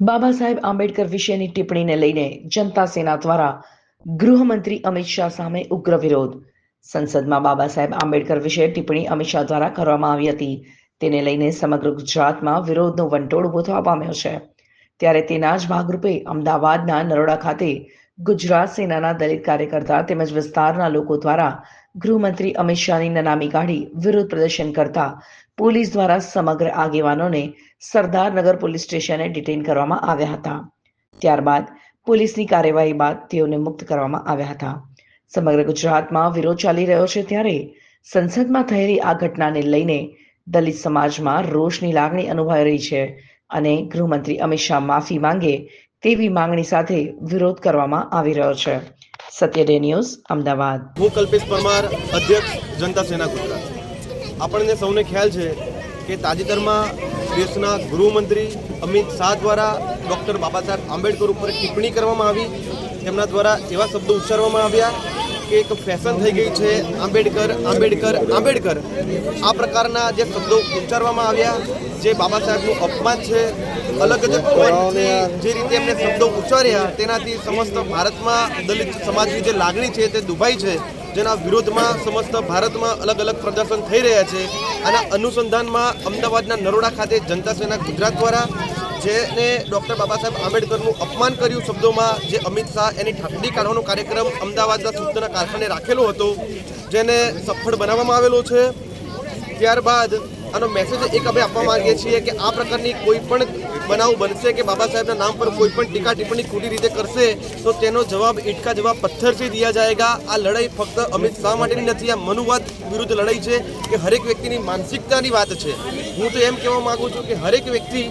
બાબા સાહેબ આંબેડકર વિશેની ટિપ્પણીને લઈને જનતા સેના દ્વારા ગૃહમંત્રી અમિત શાહ સામે ઉગ્ર વિરોધ. સંસદમાં બાબા સાહેબ આંબેડકર વિશે ટિપ્પણી અમિત શાહ દ્વારા કરવામાં આવી હતી. તેને લઈને સમગ્ર ગુજરાતમાં વિરોધનો વંટોળ ઊભો થવા પામ્યો છે. ત્યારે તેના જ ભાગરૂપે અમદાવાદના નરોડા ખાતે ગુજરાત સેનાના દલિત કાર્યકર્તા તેમજ વિસ્તારના લોકો દ્વારા ગૃહમંત્રી અમિત શાહની નનામી કાઢી વિરોધ પ્રદર્શન કરતા પોલીસ દ્વારા સમગ્ર આગેવાનોને સરદારનગર પોલીસ સ્ટેશને ડિટેન કરવામાં આવ્યા હતા. ત્યારબાદ પોલીસની કાર્યવાહી બાદ તેઓને મુક્ત કરવામાં આવ્યા હતા. સમગ્ર ગુજરાતમાં વિરોધ ચાલી રહ્યો છે ત્યારે સંસદમાં થયેલી આ ઘટનાને લઈને દલિત સમાજમાં રોષની લાગણી અનુભવાઈ રહી છે અને ગૃહમંત્રી અમિત શાહ માફી માંગે તેવી માંગણી સાથે વિરોધ કરવામાં આવી રહ્યો છે. Satya day news, Ahmedabad. હું કલ્પેશ પરમાર, અધ્યક્ષ જનતા સેના ગુજરાત. આપણને સૌને ખ્યાલ છે કે તાજેતરમાં દેશના ગૃહમંત્રી અમિત શાહ દ્વારા ડૉક્ટર બાબા સાહેબ આંબેડકર ઉપર ટિપ્પણી કરવામાં આવી. તેમના દ્વારા એવા શબ્દો ઉચ્ચારવામાં આવ્યા કે એક ફેશન થઈ ગઈ છે આંબેડકર આંબેડકર આંબેડકર. આ પ્રકારના જે શબ્દો ઉચ્ચારવામાં આવ્યા જે બાબા સાહેબનું અપમાન છે અલગ જ જે રીતે એમને શબ્દો ઉચ્ચાર્યા તેનાથી સમસ્ત ભારતમાં દલિત સમાજની જે લાગણી છે તે દુભાઈ છે. જેના વિરોધમાં સમસ્ત ભારતમાં અલગ અલગ પ્રદર્શન થઈ રહ્યા છે. આના અનુસંધાનમાં અમદાવાદના નરોડા ખાતે જનતા સેના ગુજરાત દ્વારા જેને ડૉક્ટર બાબા સાહેબ આંબેડકરનું અપમાન કર્યું શબ્દોમાં જે અમિત શાહ એની ઠાકડી કાઢવાનો કાર્યક્રમ અમદાવાદના સૂત્રના કારખાને રાખેલો હતો, જેને સફળ બનાવવામાં આવેલો છે. ત્યારબાદ આનો મેસેજ એક અમે આપવા માંગીએ છીએ કે આ પ્રકારની કોઈ પણ બનાવ બનશે કે બાબા સાહેબના નામ પર કોઈ પણ ટીકા ટિપ્પણી ખોટી રીતે કરશે, તો તેનો જવાબ, ઈટકા જવાબ પથ્થરથી દિયા જાયગા. આ લડાઈ ફક્ત અમિત શાહ માટેની નથી, આ મનુવાદ વિરુદ્ધ લડાઈ છે કે હરેક વ્યક્તિની માનસિકતાની વાત છે. હું તો એમ કહેવા માગું છું કે હરેક વ્યક્તિ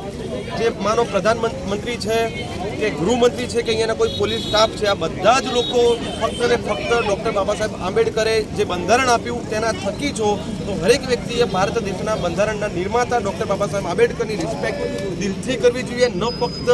જે માનો પ્રધાનમંત્રી છે, કે ગૃહમંત્રી છે, કે અહીંયાના કોઈ પોલીસ સ્ટાફ છે, આ બધા જ લોકો ફક્ત ને ફક્ત ડૉક્ટર બાબા સાહેબ આંબેડકરે જે બંધારણ આપ્યું તેના થકી છો, તો હરેક વ્યક્તિએ ભારત દેશના બંધારણના નિર્માતા ડૉક્ટર બાબા સાહેબ આંબેડકરની રિસ્પેક્ટ દિલથી કરવી જોઈએ, ન ફક્ત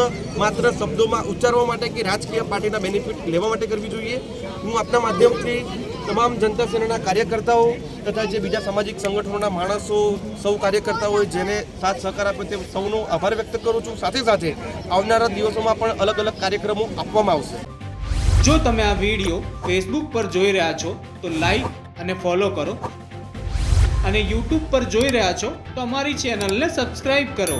માત્ર શબ્દોમાં ઉચ્ચારવા માટે કે રાજકીય પાર્ટીના બેનિફિટ લેવા માટે કરવી જોઈએ. હું આપના માધ્યમથી તમામ જનતા સેનાના કાર્યકર્તાઓ તથા જે બીજા સામાજિક સંગઠનોના માણસો, સૌ કાર્યકર્તાઓએ જેને સાથ સહકાર આપ્યો તે સૌનો આભાર વ્યક્ત કરું છું. સાથે સાથે આવનારા દિવસોમાં પણ અલગ અલગ કાર્યક્રમો આપવામાં આવશે. જો તમે આ વીડિયો ફેસબુક પર જોઈ રહ્યા છો, તો લાઈક અને ફોલો કરો. અને યુટ્યુબ પર જોઈ રહ્યા છો, તો અમારી ચેનલને સબસ્ક્રાઈબ કરો.